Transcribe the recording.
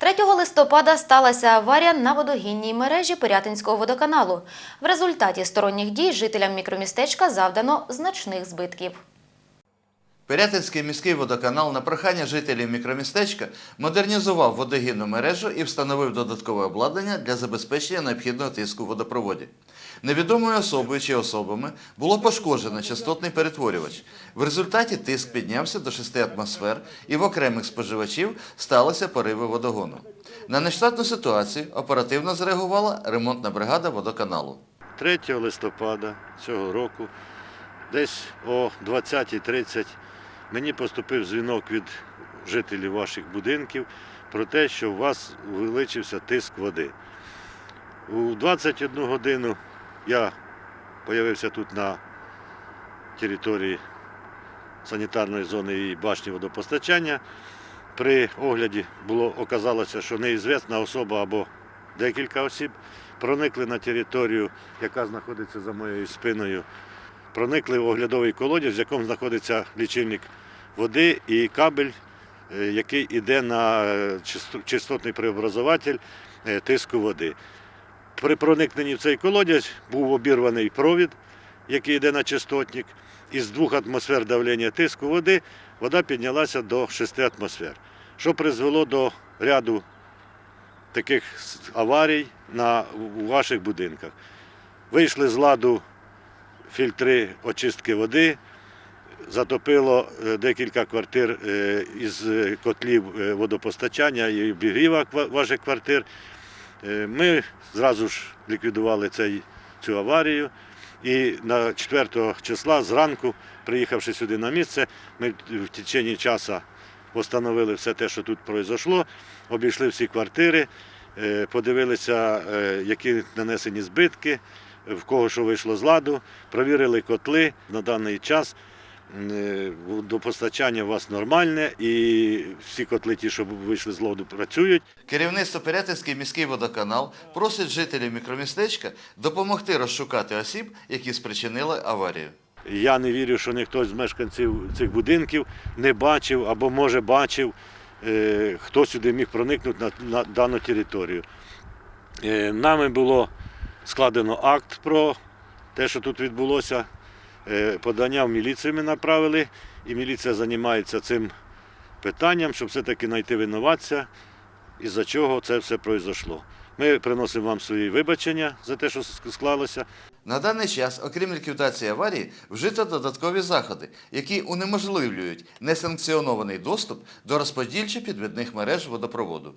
3 листопада сталася аварія на водогінній мережі Пирятинського водоканалу. В результаті сторонніх дій жителям мікромістечка завдано значних збитків. Пирятинський міський водоканал на прохання жителів мікромістечка модернізував водогінну мережу і встановив додаткове обладнання для забезпечення необхідного тиску в водопроводі. Невідомою особою чи особами було пошкоджено частотний перетворювач. В результаті тиск піднявся до 6 атмосфер і в окремих споживачів сталися пориви водогону. На нештатну ситуацію оперативно зреагувала ремонтна бригада водоканалу. 3 листопада цього року, десь о 20.30 мені поступив дзвінок від жителів ваших будинків про те, що у вас увеличився тиск води. У 21 годину я з'явився тут на території санітарної зони і башні водопостачання. При огляді було оказалося, що неізвісна особа або декілька осіб проникли на територію, яка знаходиться за моєю спиною. Проникли в оглядовий колодязь, в якому знаходиться лічильник води і кабель, е, який йде на е, частотний преобразователь е, тиску води. При проникненні в цей колодязь був обірваний провід, який йде на частотник. Із двох атмосфер давлення тиску води вода піднялася до 6 атмосфер, що призвело до ряду таких аварій на, у ваших будинках. Вийшли з ладу фільтри очистки води, затопило е, декілька квартир е, із котлів е, водопостачання і обігріва ваших квартир. Ми зразу ж ліквідували цей, цю аварію. І на 4 числа зранку, приїхавши сюди на місце, ми в течение часу встановили все те, що тут пройшло, обійшли всі квартири, подивилися, які нанесені збитки, в кого що вийшло з ладу, провірили котли на даний час. е, Водопостачання у вас нормальне і всі котли, ті, що вийшли з ладу, працюють. Керівництво Пирятинський міський водоканал просить жителів мікромістечка допомогти розшукати осіб, які спричинили аварію. Я не вірю, що ніхто з мешканців цих будинків не бачив або може бачив, е, хто сюди міг проникнути на, на дану територію. Е, Нами було складено акт про те, що тут відбулося. Е, Подання в міліцію ми направили, і міліція займається цим питанням, щоб все-таки знайти винуватця, із-за чого це все пройшло. Ми приносимо вам свої вибачення за те, що склалося. На даний час, окрім ліквідації аварії, вжито додаткові заходи, які унеможливлюють несанкціонований доступ до розподільчих підвідних мереж водопроводу.